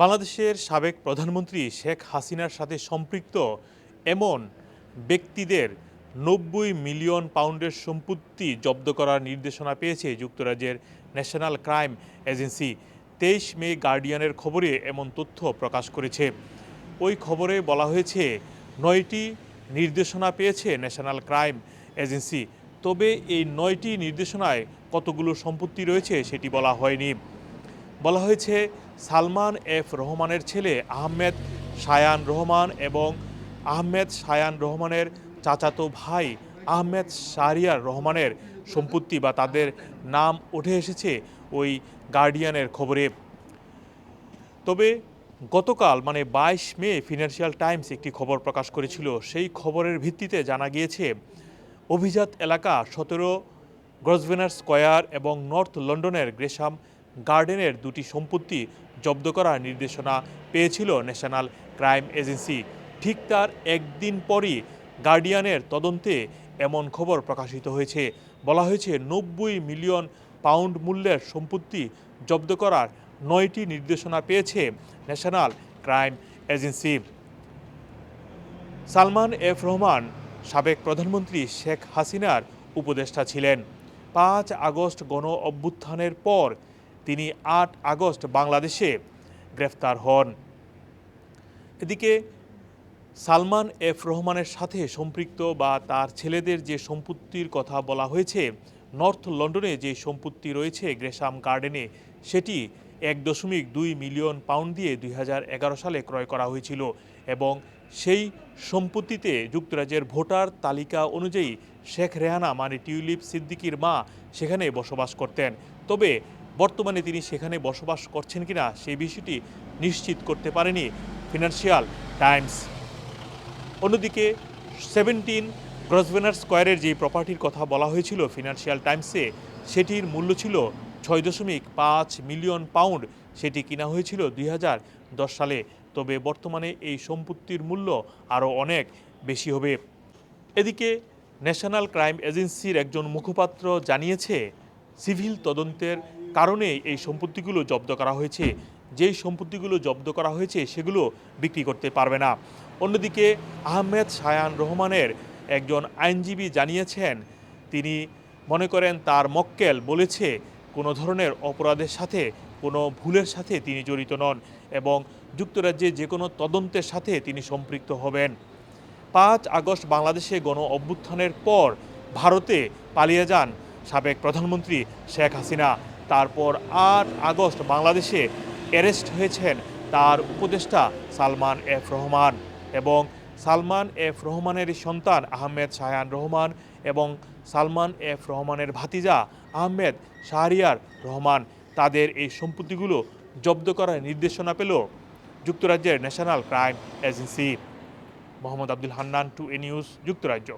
বাংলাদেশের সাবেক প্রধানমন্ত্রী শেখ হাসিনার সাথে সম্পৃক্ত এমন ব্যক্তিদের নব্বই মিলিয়ন পাউন্ডের সম্পত্তি জব্দ করার নির্দেশনা পেয়েছে যুক্তরাজ্যের ন্যাশনাল ক্রাইম এজেন্সি। তেইশ মে গার্ডিয়ানের খবরে এমন তথ্য প্রকাশ করেছে। ওই খবরে বলা হয়েছে, নয়টি নির্দেশনা পেয়েছে ন্যাশনাল ক্রাইম এজেন্সি, তবে এই নয়টি নির্দেশনায় কতগুলো সম্পত্তি রয়েছে সেটি বলা হয়নি। বলা হয়েছে সালমান এফ রহমানের ছেলে আহমেদ শায়ান রহমান এবং আহমেদ শায়ান রহমানের চাচাতো ভাই আহমেদ শাহরিয়ার রহমানের সম্পত্তি বা তাদের নাম উঠে এসেছে ওই গার্ডিয়ানের খবরে। তবে গতকাল মানে বাইশ মে, ফিনান্সিয়াল টাইমস একটি খবর প্রকাশ করেছিল। সেই খবরের ভিত্তিতে জানা গিয়েছে, অভিজাত এলাকা সতেরো গ্রসভেনার স্কয়ার এবং নর্থ লন্ডনের গ্রেসাম গার্ডেনের দুটি সম্পত্তি জব্দ করার নির্দেশনা পেয়েছিল ন্যাশনাল ক্রাইম এজেন্সি। ঠিক তার একদিন পরই গার্ডিয়ানের তদন্তে এমন খবর প্রকাশিত হয়েছে। বলা হয়েছে, নব্বই মিলিয়ন পাউন্ড মূল্যের সম্পত্তি জব্দ করার নয়টি নির্দেশনা পেয়েছে National Crime Agency. Salman F Rahman সাবেক প্রধানমন্ত্রী শেখ হাসিনার উপদেষ্টা ছিলেন। পাঁচ আগস্ট গণ অভ্যুত্থানের পর তিনি আট আগস্ট বাংলাদেশে গ্রেফতার হন। এদিকে সালমান এফ রহমানের সাথে সম্পৃক্ত বা তার ছেলেদের যে সম্পত্তির কথা বলা হয়েছে, নর্থ লন্ডনে যে সম্পত্তি রয়েছে গ্রেসাম গার্ডেনে, সেটি এক দশমিক দুই মিলিয়ন পাউন্ড দিয়ে দুই হাজার এগারো সালে ক্রয় করা হয়েছিল এবং সেই সম্পত্তিতে যুক্তরাজ্যের ভোটার তালিকা অনুযায়ী শেখ রেহানা মানে টিউলিপ সিদ্দিকির মা, সেখানে বসবাস করতেন। তবে বর্তমানে তিনি সেখানে বসবাস করছেন কিনা সেই বিষয়টি নিশ্চিত করতে পারেনি ফিনান্সিয়াল টাইমস। অন্যদিকে, সেভেন্টিন গ্রসভেনার স্কোয়ারের যে প্রপার্টির কথা বলা হয়েছিল ফিনান্সিয়াল টাইমসে, সেটির মূল্য ছিল ছয় দশমিক পাঁচ মিলিয়ন পাউন্ড। সেটি কিনা হয়েছিল দুই সালে। তবে বর্তমানে এই সম্পত্তির মূল্য আরও অনেক বেশি হবে। এদিকে, ন্যাশনাল ক্রাইম এজেন্সির একজন মুখপাত্র জানিয়েছে, সিভিল তদন্তের কারণে এই সম্পত্তিগুলো জব্দ করা হয়েছে। যেই সম্পত্তিগুলো জব্দ করা হয়েছে, সেগুলো বিক্রি করতে পারবে না। অন্যদিকে আহমেদ সায়ান রহমানের একজন আইনজীবী জানিয়েছেন, তিনি মনে করেন তার মক্কেল বলেছে, কোনো ধরনের অপরাধের সাথে, কোনো ভুলের সাথে তিনি জড়িত নন এবং যুক্তরাজ্যে যে কোনো তদন্তের সাথে তিনি সম্পৃক্ত হবেন। পাঁচ আগস্ট বাংলাদেশে গণ অভ্যুত্থানের পর ভারতে পালিয়ে যান সাবেক প্রধানমন্ত্রী শেখ হাসিনা। তারপর আট আগস্ট বাংলাদেশে অ্যারেস্ট হয়েছেন তার উপদেষ্টা সালমান এফ রহমান এবং সালমান এফ রহমানের সন্তান আহমেদ শাহান রহমান এবং সালমান এফ রহমানের ভাতিজা আহমেদ শাহরিয়ার রহমান তাদের এই সম্পত্তিগুলো জব্দ করার নির্দেশনা পেল যুক্তরাজ্যের National Crime Agency. Mohammad Abdul Hannan, to A news, যুক্তরাজ্য।